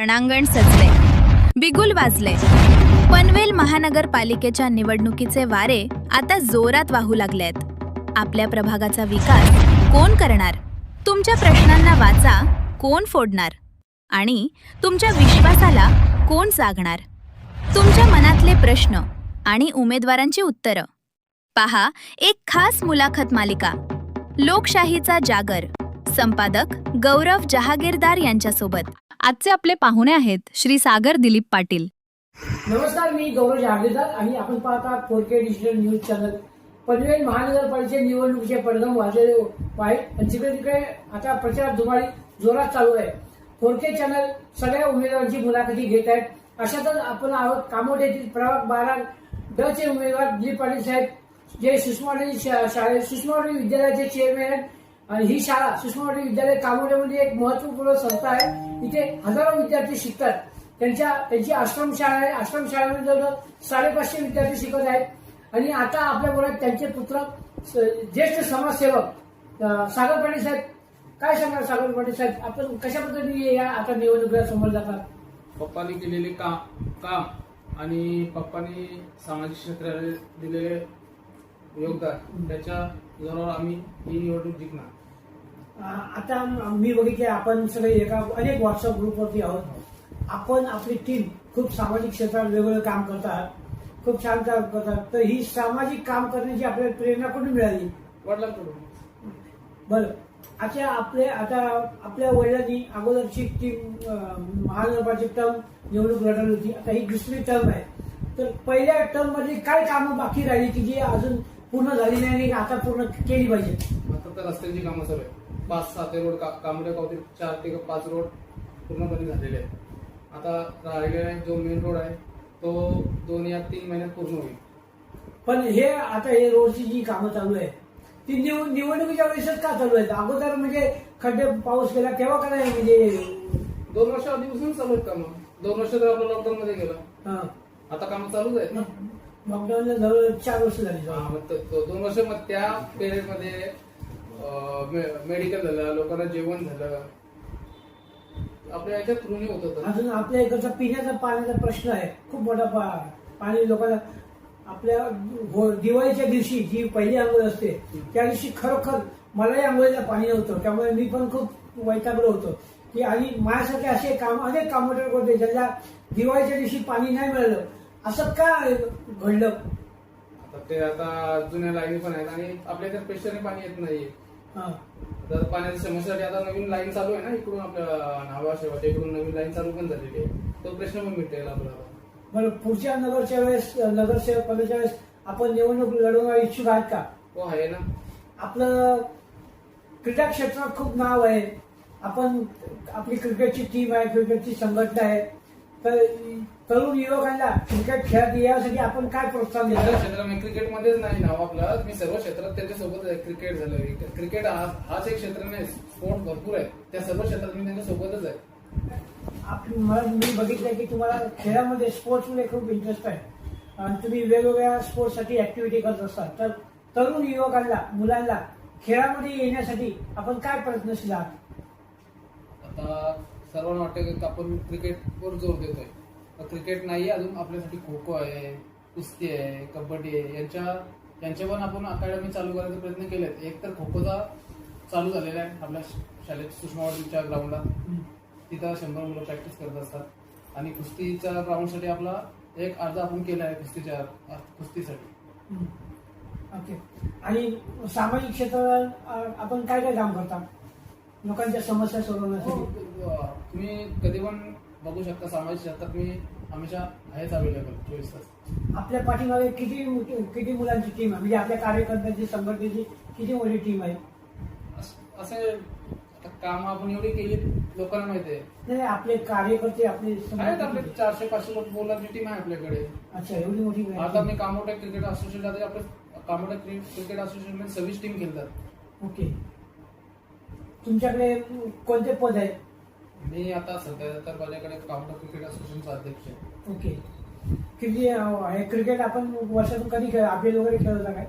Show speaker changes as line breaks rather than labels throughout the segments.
रणांगण सजले. बिगुल वाजले. पनवेल महानगरपालिकेच्या निवडणुकीचे वारे आता जोरात वाहू लागलेत. आपल्या प्रभागाचा विकास कोण करणार? तुमच्या प्रश्नांना वाचा कोण फोडणार? आणि तुमच्या विश्वासाला कोण जागणार? तुमच्या मनातले प्रश्न आणि उमेदवारांची उत्तरं. पहा एक खास मुलाखत मालिका. लोकशाहीचा जागर. संपादक गौरव जहागीरदार यांच्यासोबत. आजचे आपले पाहुणे आहेत श्री सागर दिलीप पाटील.
नमस्कार मी गौरव जागीरदार आणि आपण पाहता four K digital news channel Panvel महानगरपालिकेच्या निवडणुकीचे परिणाम वाजलेले आहेत आणि तिकडे तिकडे आता प्रचार धुमाळी जोरात चालू आहे. फोरके चॅनल सगळ्या उमेदवारांची मुलाखती घेत आहेत. अशातच आपण आहोत कामोड येथील प्रभाग बारा डचे उमेदवार दिलीप पाटील साहेब जे सुषमा शा- शाळे सुषमा विद्यालयाचे चेअरमॅन आहेत आणि ही शाळा सुषमा विद्यालय कामोड्यामध्ये एक महत्त्वपूर्ण संस्था आहे. इथे हजारो विद्यार्थी शिकतात. त्यांच्या त्यांची आश्रमशाळा आहे. आश्रमशाळेमध्ये जवळजवळ साडेपाचशे विद्यार्थी शिकत आहेत. आणि आता आपल्या बोलत त्यांचे पुत्र स- ज्येष्ठ समाजसेवक सागर पाटील साहेब. काय सांगणार सागर पाटील साहेब? आपण कशा पद्धतीने या आता निवडणुकीला समोर जातात?
पप्पानी केलेले काम काम आणि पप्पाने सामाजिक क्षेत्राला दिलेले योगदान त्याच्या जोरावर आम्ही ही निवडणूक जिंकणार.
आता मी बघितले आपण सगळे एका अनेक व्हॉट्सअप ग्रुपवरती आहोत. आपण आपली टीम खूप सामाजिक क्षेत्रात वेगवेगळं काम करतात. खूप छान काम करतात. तर ही सामाजिक काम करण्याची आपल्याला प्रेरणा कुठून मिळाली?
वडिलांकडून.
बरं. अच्छा आपले आता आपल्या वडिलांनी अगोदरची टीम महानगरपालिका टर्म निवडणूक लढवली होती. आता ही दुसरी टर्म आहे. तर पहिल्या टर्ममध्ये काय कामं बाकी राहिली की जी अजून पूर्ण झाली नाही आणि आता पूर्ण केली पाहिजे?
आता तर रस्त्यांची कामं चालू आहे पाच सात रोड कामड्या कावतील चार ते पाच रोड पूर्णपणे झालेले आहेत. आता राहिलेला जो मेन रोड आहे तो दोन या तीन महिन्यात पूर्ण होईल.
पण हे आता हे रोडची जी कामं चालू आहे ती निव निवडणुकीच्या वेळेसच का चालू आहेत? अगोदर म्हणजे खड्डे पाऊस गेला तेव्हा का नाही म्हणजे
दोन वर्ष आधीपासून चालू आहेत कामं. दोन वर्ष तर आपलं लॉकडाऊन मध्ये गेलं.
हा.
आता कामं चालूच आहेत ना.
लॉकडाऊनला जवळ चार वर्ष झाली.
हा, मग तो- तो दोन वर्ष मग त्या पिरियडमध्ये मेडिकल झालं लोकांना जेवण झालं. आपल्या याच्या थ्रूनी होत
अजून आपल्या इकडचा पिण्याचा पाण्याचा प्रश्न आहे. खूप मोठा पा- पाणी लोकांना आपल्या हो- दिवाळीच्या दिवशी जी पहिली आंघोळ असते त्या दिवशी खरोखर मलाही आंघोळीला पाणी नव्हतं. त्यामुळे मी पण खूप वैतागलो होतो. की आणि माझ्यासारखे असे काम अनेक कामगार होते ज्यांना दिवाळीच्या दिवशी पाणी नाही मिळालं. असं का घडलं?
आता ते आता जुन्या लाईनी पण आहेत आणि आपल्या इथे पेशंटने पाणी येत नाहीये. तर पाण्याच्या समस्यासाठी आता नवीन लाईन चालू आहे ना इकडून आपल्या नावा शेवाच्या इकडून नवीन लाईन चालू पण झालेली आहे. तो प्रश्न पण मिटेल आपल्याला.
बरं पुढच्या नगरच्या वेळेस नगरसेवक पदाच्या वेळेस आपण निवडणूक लढवणार इच्छुक आहात का?
तो आहे ना.
आपलं क्रीडा क्षेत्रात खूप नाव आहे. आपण आपली क्रिकेटची टीम आहे क्रिकेटची संघटना आहे. तर तरुण युवकांना क्रिकेट खेळात यासाठी आपण काय प्रोत्साहन
माझ्या
देतो
क्षेत्रामध्ये क्रिकेटमध्येच नाही नाव आपलं. मी सर्व क्षेत्रात त्यांच्यासोबत आहे. क्रिकेट झालं क्रिकेट हा- हाच एक क्षेत्र नाही स्पोर्ट भरपूर आहे. त्या सर्व क्षेत्रात मी त्यांच्या सोबतच आहे.
आप- मला मी बघितलं की तुम्हाला खेळामध्ये स्पोर्ट्समध्ये खूप इंटरेस्ट आहे. आणि तुम्ही वेगवेगळ्या स्पोर्ट्ससाठी ऍक्टिव्हिटी करत असता. तर तरुण युवकांना मुलांना खेळामध्ये येण्यासाठी आपण काय प्रयत्नशील आहात?
आता सर्वांना वाटतं की आपण क्रिकेटवर जोर देतोय. तर क्रिकेट नाही अजून आपल्यासाठी खो खो आहे कुस्ती आहे कबड्डी आहे यांच्या यांच्या पण आपण अकॅडमी चालू करायचा प्रयत्न केलेत. एक तर खो खोचा चालू झालेला आहे आपल्या शाळेत सुषमावाडीच्या ग्राउंडला तिथं शंभर मुलं प्रॅक्टिस करत असतात. आणि कुस्तीच्या ग्राउंडसाठी आपला एक अर्ज आपण केला आहे कुस्तीच्या कुस्तीसाठी.
ओके. आणि सामाजिक क्षेत्रात आपण काय काय काम करता? लोकांच्या समस्या
हो,
सोडवण्यासाठी.
अं, तुम्ही कधी पण बघू शकता सामाजिक क्षेत्रात मी हमेशा आहेच अवेलेबल चोवीस तास.
आपल्या पाठीमागे किती किती मुलांची टीम आहे? म्हणजे आपल्या कार्यकर्त्यांची संघटनेची किती मोठी टीम आहे?
अस- असे आता काम आपण एवढी केली लोकांना माहिती आहे.
नाही आपले कार्यकर्ते आपले
आहेत आपले
संघटनेचे-
चारशे पाचशे लोक बोलाची टीम आहे आपल्याकडे.
अच्छा एवढी मोठी.
आता मी कामोटे क्रिकेट असोसिएशन आता आपलं कामोटे क्रिकेट असोसिएशनमध्ये सव्वीस टीम खेळतात.
ओके. तुमच्याकडे कोणते पद आहे
मी आता सध्या तर माझ्याकडे कामोटे क्रिकेट असोसिएशनचा अध्यक्ष आहे.
ओके. किती अ, आहे क्रिकेट आपण वर्षातून कधी खेळ आय वगैरे खेळवता काय?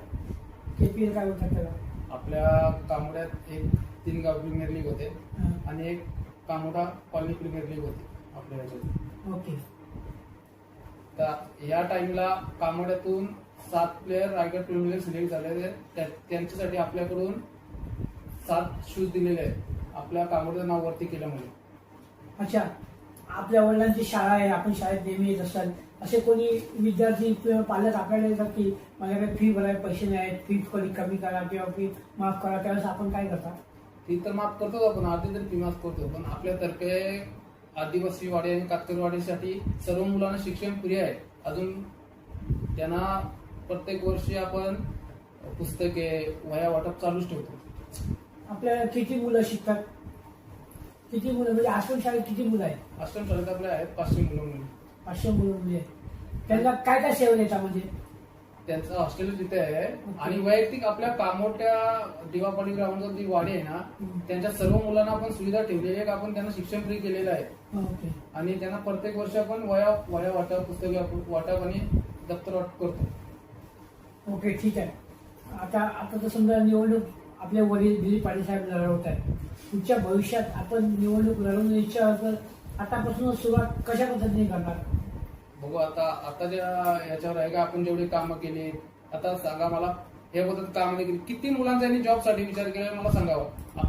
केपीएल काय होतात त्याला?
आपल्या कामोड्यात एक तीन गाव प्रीमियर लीग होते
हा.
आणि एक कामोडा कॉलनी प्रीमियर लीग होती आपल्या ह्याच्यात.
ओके.
तर या टाइमला कामोड्यातून सात प्लेअर रायगड प्रीमियर सिलेक्ट झालेले आहेत. त्या- त्यांच्यासाठी आपल्याकडून सात शूज दिलेले आहेत. आपल्या कामोड्याचं नाव वरती केल्यामुळे.
अच्छा आपल्या वडिलांची शाळा आहे आपण शाळेत नेहमी येत असाल. असे कोणी विद्यार्थी किंवा पालक आपल्याला येतात की माझ्याकडे फी भरायला पैसे नाही आहेत फी कधी कमी करा किंवा फी माफ करा त्यावेळेस आपण काय करता?
ती तर माफ करतो आपण अर्धी तरी फी माफ करतो पण आपल्यातर्फे आदिवासी वाडी आणि कातकरवाडीसाठी सर्व मुलांना शिक्षण फ्री आहे. अजून त्यांना प्रत्येक वर्षी आपण पुस्तके वया वाटप चालूच ठेवतो.
आपल्याला किती मुलं शिकतात? किती मुलं? म्हणजे आश्रम शाळेत किती मुलं आहेत?
आश्रम शाळेत आपल्या आहेत पाचशे मुलं मुली
पाचशे मुलं मुली आहेत त्यांना काय काय सेवा देतात म्हणजे?
त्यांचं हॉस्टेल तिथे आहे. आणि वैयक्तिक आपल्या कामोट्या दिवापाडी ग्राउंडवर जी वाडी आहे ना. त्यांच्या सर्व मुलांना आपण सुविधा ठेवलेली आहे. का आपण त्यांना शिक्षण फ्री केलेलं आहे. आणि त्यांना प्रत्येक वर्षी आपण वया वया वाटप पुस्तके वाटप- वाटप आणि दप्तर वाटप करतो.
ओके ठीक आहे. आता आता तर समजा निवडणूक आपले वडील दिलीप पाटील साहेब लढवत आहेत. पुढच्या भविष्यात आपण निवडणूक लढवण्याची इच्छा असेल आतापासूनच सुरुवात कशा पद्धतीने करणार?
बघू आता आता ज्या याच्यावर आहे का आपण जेवढी कामं केली आता सांगा मला हे बद्दल काम नाही केली किती मुलांचा यांनी जॉबसाठी विचार केला मला सांगावं हो.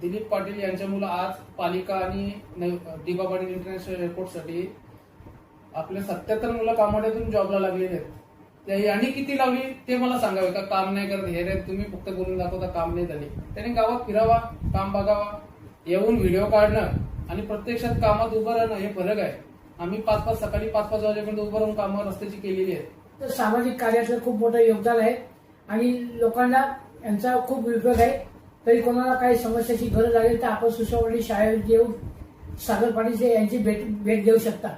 दिलीप पाटील यांच्या मुलं आज पालिका आणि नवी- दिबा पाटील इंटरनॅशनल एअरपोर्टसाठी आपले सत्याहत्तर मुलं कामाड्यातून जॉबला लागलेले आहेत. यांनी किती लावली ते मला सांगावे का काम नाही करत हे रे तुम्ही फक्त बोलून दाखवता काम नाही झाले. त्यांनी गावात फिरावा काम बघावा येऊन व्हिडिओ काढणं आणि प्रत्यक्षात कामात उभं राहणं हे फरक आहे. आम्ही पाच पाच सकाळी पाच पाच वाजेपर्यंत उभं राहून कामावर रस्त्याची केलेली आहे
तर सामाजिक कार्याचं खूप मोठं योगदान आहे आणि लोकांना यांचा खूप उपयोग आहे. तरी कोणाला काही समस्याची गरज आली तर आपण सुशोवाडी शाळेत येऊन सागर यांची भेट भेट देऊ शकता.